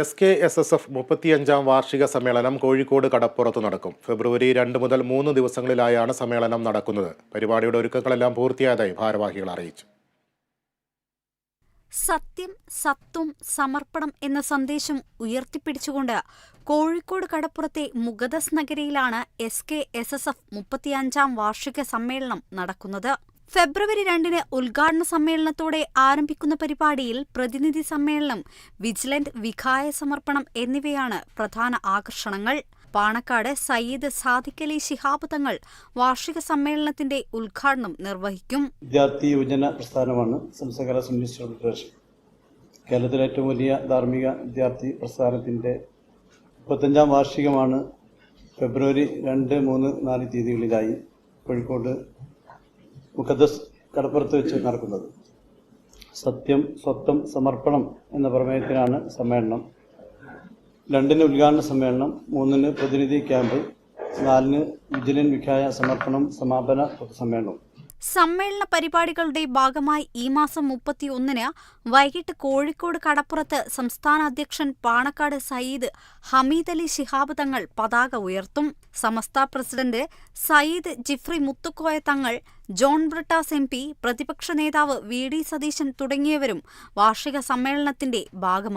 S K S S F മുപ്പത്തിയഞ്ചാം വാർഷിക സമ്മേളനം കോഴിക്കോട് കടപ്പുറത്ത് നടക്കും. ഫെബ്രുവരി രണ്ട് മുതൽ മൂന്ന് ദിവസങ്ങളിലായാണ് സമ്മേളനം നടക്കുന്നത്. പരിപാടിയുടെ ഒരുക്കങ്ങളെല്ലാം പൂർത്തിയായതായി ഭാരവാഹികൾ അറിയിച്ചു. സത്യം സത്വം സമർപ്പണം എന്ന സന്ദേശം ഉയർത്തിപ്പിടിച്ചുകൊണ്ട് കോഴിക്കോട് കടപ്പുറത്തെ മുഗദസ് നഗരയിലാണ് S K S S F മുപ്പത്തിയഞ്ചാം വാർഷിക സമ്മേളനം നടക്കുന്നത്. ഫെബ്രുവരി രണ്ടിന് ഉദ്ഘാടന സമ്മേളനത്തോടെ ആരംഭിക്കുന്ന പരിപാടിയിൽ പ്രതിനിധി സമ്മേളനം വിജിലന്റ് വിഖായ സമർപ്പണം എന്നിവയാണ് പ്രധാന ആകർഷണങ്ങൾ. പാണക്കാട് സയ്യിദ് സാദിഖലി ശിഹാബ് തങ്ങൾ വാർഷിക സമ്മേളനത്തിന്റെ ഉദ്ഘാടനം നിർവഹിക്കും. വിദ്യാർത്ഥി യുവജന പ്രസ്ഥാനമാണ് കേരളത്തിലെ ഏറ്റവും വലിയ ധാർമ്മിക വിദ്യാർത്ഥി പ്രസ്ഥാനത്തിന്റെ മുപ്പത്തഞ്ചാം വാർഷികമാണ് ഫെബ്രുവരി രണ്ട് മൂന്ന് നാല് തീയതികളിലായി കോഴിക്കോട് മുഖദ്ദസ് കടപ്പുറത്ത് വെച്ച് നടക്കുന്നത്. സത്യം സ്വത്വം സമർപ്പണം എന്ന പ്രമേയത്തിനാണ് സമ്മേളനം. രണ്ടിന് ഉദ്ഘാടന സമ്മേളനം മൂന്നിന് പ്രതിനിധി ക്യാമ്പ് നാലിന് വിജിലൻ വിഖ്യായ സമർപ്പണം സമാപന പൊതുസമ്മേളനം സമ്മേളന പരിപാടികളുടെ ഭാഗമായി ഈ മാസം മുപ്പത്തിയൊന്നിന് വൈകിട്ട് കോഴിക്കോട് കടപ്പുറത്ത് സംസ്ഥാന അധ്യക്ഷൻ പാണക്കാട് സയ്യിദ് ഹമീദ് അലി ശിഹാബ് തങ്ങൾ പതാക ഉയർത്തും. Samastha president Sayyid Jifri Muthukoya Thangal John Brittas M P പ്രതിപക്ഷ നേതാവ് വി ഡി സതീശൻ തുടങ്ങിയവരും വാർഷിക സമ്മേളനത്തിന്റെ ഭാഗമായി